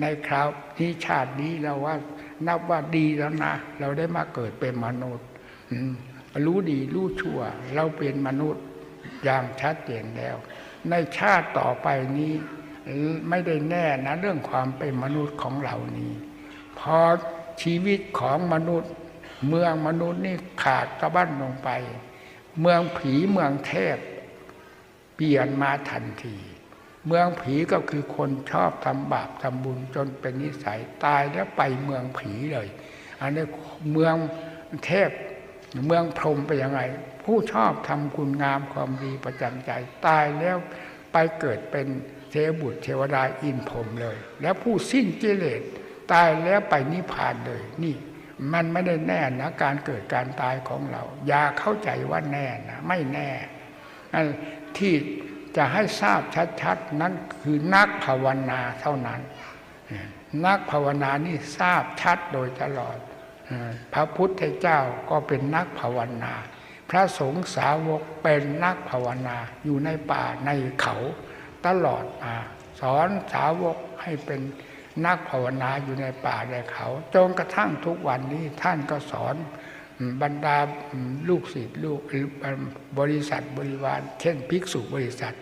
ในคราวนี้ชาตินี้เราว่า นับว่าดีแล้วนะ เราได้มาเกิดเป็นมนุษย์รู้ดีรู้ชั่ว เราเป็นมนุษย์อย่างชัดเจนแล้ว ในชาติต่อไปนี้ไม่ได้แน่นะ เรื่องความเป็นมนุษย์ของเรานี้พอชีวิตของมนุษย์ เมืองมนุษย์นี่ขาดสะบั้นลงไป เมืองผีเมืองเทพ เปลี่ยนมาทันที เมืองผีก็คือคนชอบทำบาปทำบุญจนเป็นนิสัยตายแล้วไปเมืองผีเลย อันนี้เมืองเทพเมืองพรหมไปยังไง ผู้ชอบทำคุณงามความดีประจำใจ ตายแล้วไปเกิดเป็นเทวบุตรเทวดาอินพรหมเลย แล้วผู้สิ้นกิเลสตายแล้วไปนิพพานเลย นี่ มันไม่ได้แน่นะการเกิดการตายของเรา อย่าเข้าใจว่าแน่นะไม่แน่อันที่ จะให้ทราบชัดๆนั้นคือนักภาวนาเท่านั้น นักภาวนานี่ทราบชัดโดยตลอด พระพุทธเจ้าก็เป็นนักภาวนา พระสงฆ์สาวกเป็นนักภาวนาอยู่ในป่าในเขาตลอดมาสอนสาวกให้เป็นนักภาวนาอยู่ในป่าในเขาจนกระทั่งทุกวันนี้ท่านก็สอน บรรดาลูกศิษย์ลูกบริษัทบริวารเช่นภิกษุบริษัท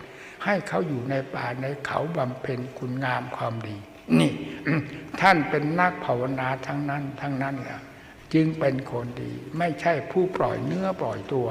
ให้เขาอยู่ในป่าในเขาบำเพ็ญคุณงามความดี นี่ ท่านเป็นนักภาวนาทั้งนั้น ทั้งนั้นแหละจึงเป็นคนดี ไม่ใช่ผู้ปล่อยเนื้อปล่อยตัว